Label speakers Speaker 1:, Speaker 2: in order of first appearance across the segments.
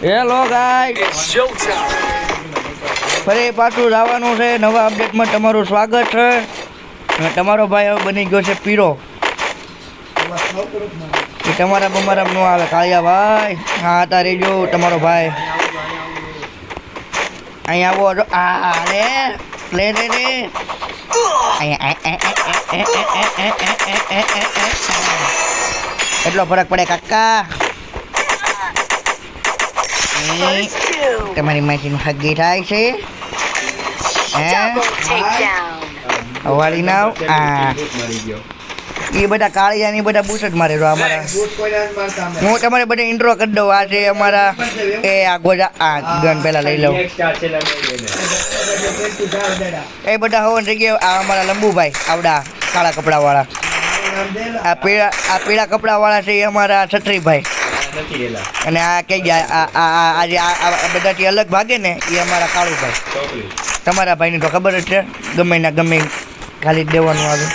Speaker 1: Hello
Speaker 2: guys
Speaker 1: ફરી પાછું જવાનું છે નવા અપડેટમાં તમારું સ્વાગત છે અને તમારો ભાઈ હવે બની ગયો છે પીરો એ તમારા બમારામ નો આવે કાળિયા ભાઈ હા હતા રેજો તમારો ભાઈ અહીંયા આવો હજો આ રે લે રે રે એટલો ફરક પડે કાકા. તમારી માસીનું હગી થાય છે. હે? અવાડી નાવ. આ એ બધા કાળિયા ને બધા બૂટ જ મારે જો અમારા હું તમારે બધા ઇન્ટ્રો કરી દઉં. આ છે અમારા એ આ ગોજા આ ગન પેલા લઈ લઉં. એ બધા હોવા જગ્યા આ અમારા લંબુભાઈ આવડા કાળા કપડા વાળા આ પીળા આ પીળા કપડા વાળા છે એ અમારા છત્રીભાઈ. અને આ કઈ ગયા આ આજે આ- બધાથી અલગ ભાગે ને એ અમારા કાળુભાઈ. તમારા ભાઈની તો ખબર જ છે ગમે ના ગમે ખાલી જ દેવાનું આવે.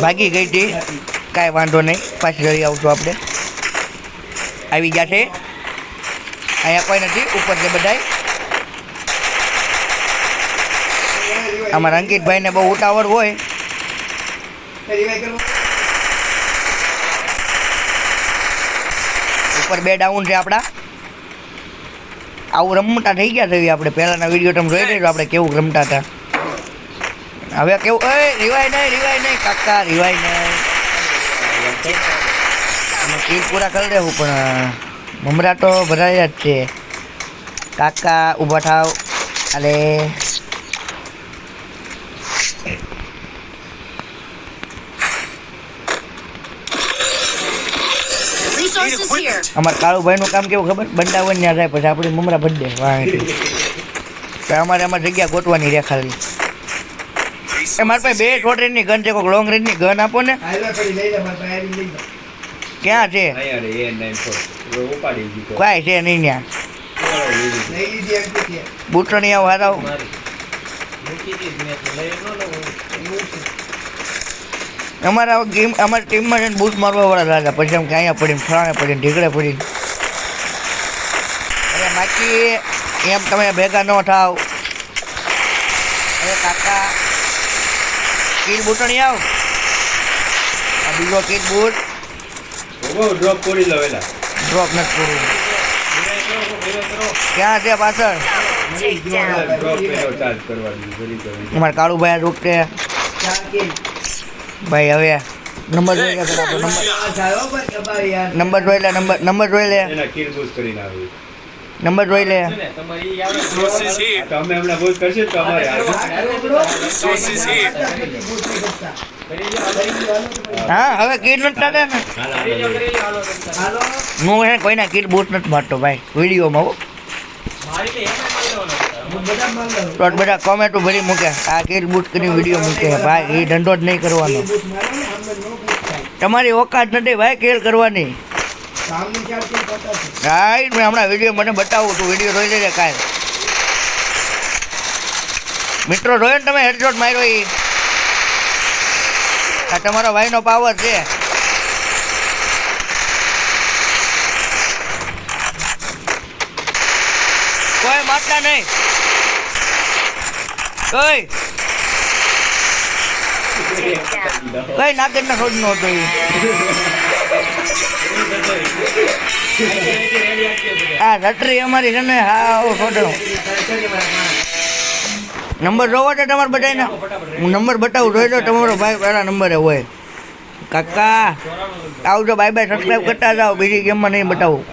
Speaker 1: ભાગી ગઈ હતી કાંઈ વાંધો નહીં પાછી જઈ આવશું આપણે. આવી ગયા છે અહીંયા કોઈ નથી ઉપર છે બધાય. અમારા અંકિતભાઈને બહુ ઉતાવળ હોય. ઉપર બે ડાઉન છે આપણા આવું રમતા થઈ ગયા છે આપણે. પહેલાના વીડિયો તમે જોઈ લેજો આપણે કેવું રમતા હતા. હવે કેવું? એ રિવાય નહીં રિવાય નહીં. કાકા રિવાય નહીં. અમે પૂરા કરી દેવું, પણ મમરા તો ભરાયા જ છે. કાકા, ઊભા થાવ. અરે
Speaker 3: Resources here.
Speaker 1: અમારા કાળુભાઈનું કામ કેવું ખબર? બંડાવન ત્યાં જાય પછી આપણી મમરા ભરી દે વાહ અમારે અમારે જગ્યા ગોતવાની રે ખાલી એ મારા પાસે બે શોર્ટ રેન્જની ગન છે કોઈક લોંગ રેન્જની ગન આપો ને. ક્યાં છે? કાંઈ છે નહીં ત્યાં બૂટો નહીં આવો હારાવ. અમારા ગેમ અમારી ટીમમાં છે ને બૂટ મારવાવાળા લાગ્યા. પછી એમ કે અહીંયા પડીને ફલાણે પડીને ઢીકડે પડીને. અરે બાકી એમ તમે ભેગા ન થાવ. અરે કાકા કીલ બૂટણી નહીં આવ. આ બીજો કીટ બૂટ.
Speaker 4: ડ્રોપ કરી લો
Speaker 1: ડ્રોપ નથી કરવું ક્યાં છે પાછળ? અમારે કાળુભાઈ કાળુભાઈ રૂપતે ભાઈ હવે નંબર જોઈ લે નંબર. નંબર જોઈ લે નંબર નંબર જોઈ લે. નંબર જોઈ લે.
Speaker 4: કરશું.
Speaker 1: હા હવે કીટ નથી થતા ને. હું હે કોઈના કીટ બૂટ નથી મારતો ભાઈ વિડીયોમાં હો. તો બધા કોમેન્ટો ભરી મૂકે. આ કીટ બૂટ કરી વીડિયો મૂકે. ભાઈ, એ ધંધો જ નહીં કરવાનો. તમારી ઓકાત નથી ભાઈ કેર કરવાની. ભાઈ મેં હમણાં વીડિયો મને બતાવું તું. વીડિયો જોઈ લેજે કાંઈ મિત્રો, જોયો ને તમે હેડશોટ માર્યો એ આ તમારો ભાઈનો પાવર છે. કોઈ મારતા નહીં. કઈ. કઈ નાગર ના રોજ નો હતો આ રટરી અમારી છે ને, હા છોડો નંબર જોવો છે તમારે બધાને હું નંબર બતાવું, જોઈ દો તમારો ભાઈ પહેલા નંબરે હોય. કાકા, આવજો બાય બાય સબસ્ક્રાઈબ કરતા જાઓ. બીજી ગેમમાં નહીં બતાવું.